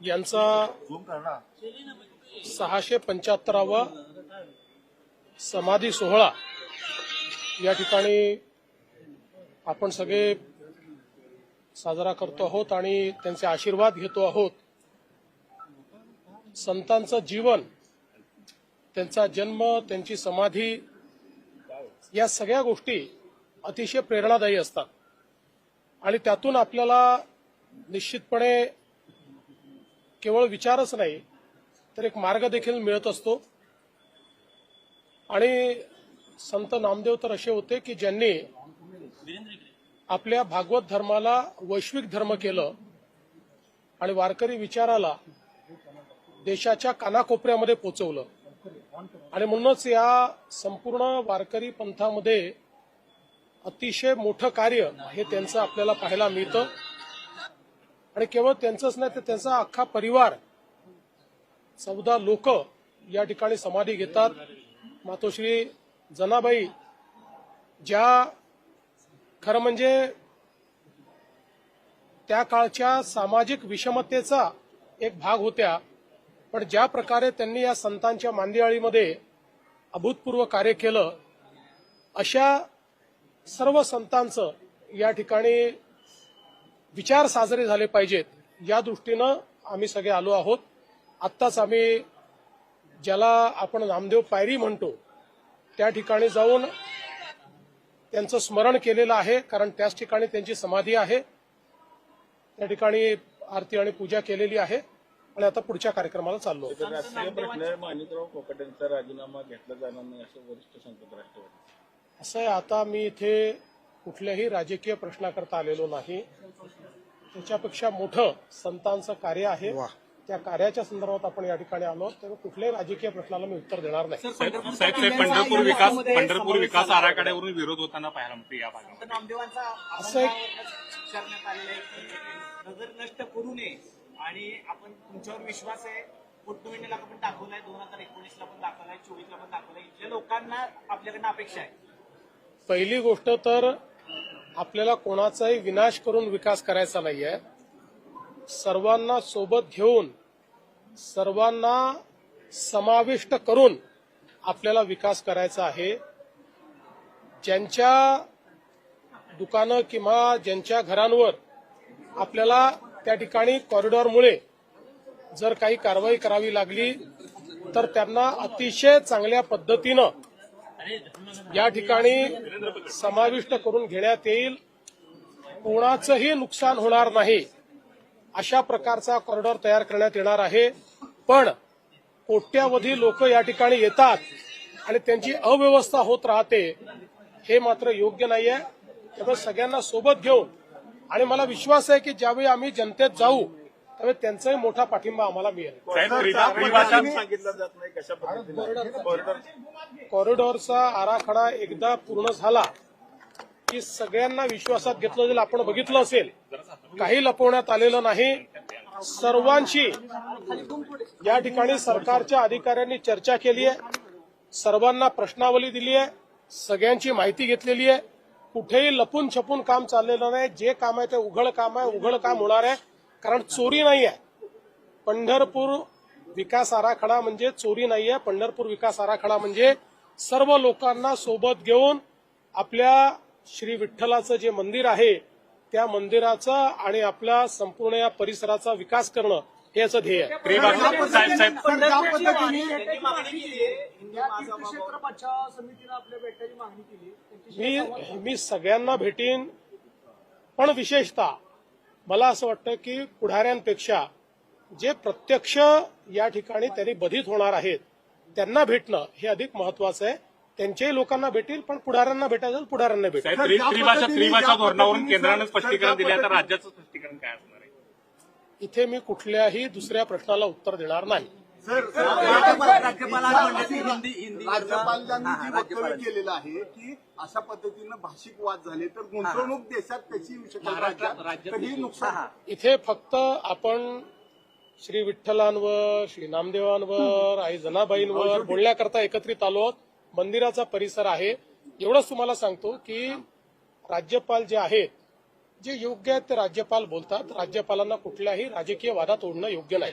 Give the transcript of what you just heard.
यांचा सहाशे पंच्याहत्तरावा समाधी सोहळा या ठिकाणी आपण सगळे साजरा करतो आहोत आणि त्यांचे आशीर्वाद घेतो आहोत. संतांचं जीवन त्यांचा जन्म त्यांची समाधी या सगळ्या गोष्टी अतिशय प्रेरणादायी असतात. आणि त्यातून आपल्याला निश्चितपणे केवळ विचारच नाही तर एक मार्ग देखील मिळत असतो. आणि संत नामदेव तर असे होते की ज्यांनी आपल्या भागवत धर्माला वैश्विक धर्म केलं आणि वारकरी विचाराला देशाच्या कानाकोपऱ्यामध्ये पोचवलं. आणि म्हणूनच या संपूर्ण वारकरी पंथामध्ये अतिशय मोठं कार्य हे त्यांचं आपल्याला पाहायला मिळतं. आणि केवळ त्यांचंच नाही तर त्यांचा अख्खा परिवार चौदा लोक या ठिकाणी समाधी घेतात. मातोश्री जनाबाई ज्या खरं म्हणजे त्या काळच्या सामाजिक विषमतेचा एक भाग होत्या पण ज्या प्रकारे त्यांनी या संतांच्या मांदियाळीमध्ये अभूतपूर्व कार्य केलं अशा सर्व संतांचं या ठिकाणी विचार साजरे झाले पाहिजेत या दृष्टीनं आम्ही सगळे आलो आहोत. आत्ताच आम्ही ज्याला आपण नामदेव पायरी म्हणतो त्या ठिकाणी जाऊन त्यांचं स्मरण केलेलं आहे कारण त्याच ठिकाणी त्यांची समाधी आहे. त्या ठिकाणी आरती आणि पूजा केलेली आहे आणि आता पुढच्या कार्यक्रमाला चाललो माणिकराव राजीनामा घेतला जाणार नाही असं वरिष्ठ सांगतात राष्ट्रवादी असं आहे आता मी इथे कुठल्याही राजकीय प्रश्नाकरता आलेलो नाही. त्याच्यापेक्षा मोठं संतांचं कार्य आहे. त्या कार्याच्या संदर्भात आपण या ठिकाणी आलो त्यामुळे कुठल्याही राजकीय प्रश्नाला मी उत्तर देणार नाही. पंढरपूर विकास पंढरपूर विकास आराखड्यावरून विरोध होताना पाहायला मिळतो या भागामध्ये. नामदेवांचा असं एक- करण्यात आलेला आहे नजर नष्ट करू नये. आणि आपण तुमच्यावर विश्वास आहे. पोटनिवडणुकीला पण दाखवलाय दोन हजार एकोणीसला पण दाखवलाय चोवीसला पण दाखवलाय. इथल्या लोकांना आपल्याकडनं अपेक्षा आहे. पहिली गोष्ट तर आपल्याला कोणाचाही विनाश करून विकास करायचा नाहीये. सर्वांना सोबत घेऊन सर्वांना समाविष्ट करून आपल्याला विकास करायचा आहे. ज्यांच्या दुकानं किंवा ज्यांच्या घरांवर आपल्याला त्या ठिकाणी कॉरिडॉरमुळे जर काही कारवाई करावी लागली तर त्यांना अतिशय चांगल्या पद्धतीनं या ठिकाणी समाविष्ट करून घेण्यात येईल. कोणाचंही नुकसान होणार नाही. अशा प्रकारचा कॉरिडॉर तयार करण्यात येणार आहे. पण कोट्यावधी लोक या ठिकाणी येतात आणि त्यांची अव्यवस्था होत राहते हे मात्र योग्य नाही आहे त्यामुळे सगळ्यांना सोबत घेऊन आणि मला विश्वास आहे की ज्यावेळी आम्ही जनतेत जाऊ त्यावेळी त्यांचाही मोठा पाठिंबा आम्हाला मिळेल. साहेब त्रिभा- त्रिभाषा सांगितलं जात नाही कशा पद्धतीने कॉरिडॉर कॉरिडॉरचा आराखडा एकदा पूर्ण झाला की सगळ्यांना विश्वासात घेतलं जाईल. आपण बघितलं असेल काही लपवण्यात आलेलं नाही. सर्वांशी या ठिकाणी सरकारच्या अधिकाऱ्यांनी चर्चा केली आहे. सर्वांना प्रश्नावली दिली आहे. सगळ्यांची माहिती घेतलेली आहे. कुठेही लपून छपून काम चाललेलं नाही. जे काम आहे ते उघड काम आहे. उघड काम होणार आहे. कारण चोरी नाही आहे पंढरपूर विकास आराखडा म्हणजे चोरी नाहीये. पंढरपूर विकास आराखडा म्हणजे सर्व लोकांना सोबत घेऊन आपल्या श्री विठ्ठलाचं जे मंदिर आहे त्या मंदिराचा आणि आपल्या संपूर्ण या परिसराचा विकास करणं हे याचं ध्येय आहे. त्रिभाषा साहेब साहेब. त्यांनी मागणी केली आहे हिंदू महासभा मी मी सगळ्यांना भेटीन पण विशेषतः मला असं वाटतं की पुढाऱ्यांपेक्षा जे प्रत्यक्ष या ठिकाणी त्यांनी बधित होणार आहेत त्यांना भेटणं हे अधिक महत्वाचं आहे. त्यांच्याही लोकांना भेटील पण पुढाऱ्यांना भेटायचं पुढाऱ्यांना भेटेल. त्रिभाषा धोरणावरून केंद्रानं स्पष्टीकरण दिले तर राज्याचं स्पष्टीकरण काय असणार आहे? इथे मी कुठल्याही दुसऱ्या प्रश्नाला उत्तर देणार नाही. राज्यपालांनी जी वक्तव्य केलेलं आहे की अशा पद्धतीनं भाषिक वाद झाले तर गुंतवणूक देशात येऊ शकेल नुकसान इथे फक्त आपण श्री विठ्ठलांवर श्री नामदेवांवर आई जनाबाईंवर बोलण्याकरता एकत्रित आलो आहोत. मंदिराचा परिसर आहे. एवढंच तुम्हाला सांगतो की राज्यपाल जे आहेत जे योग्य आहेत ते राज्यपाल बोलतात. राज्यपालांना कुठल्याही राजकीय वादात ओढणं योग्य नाही.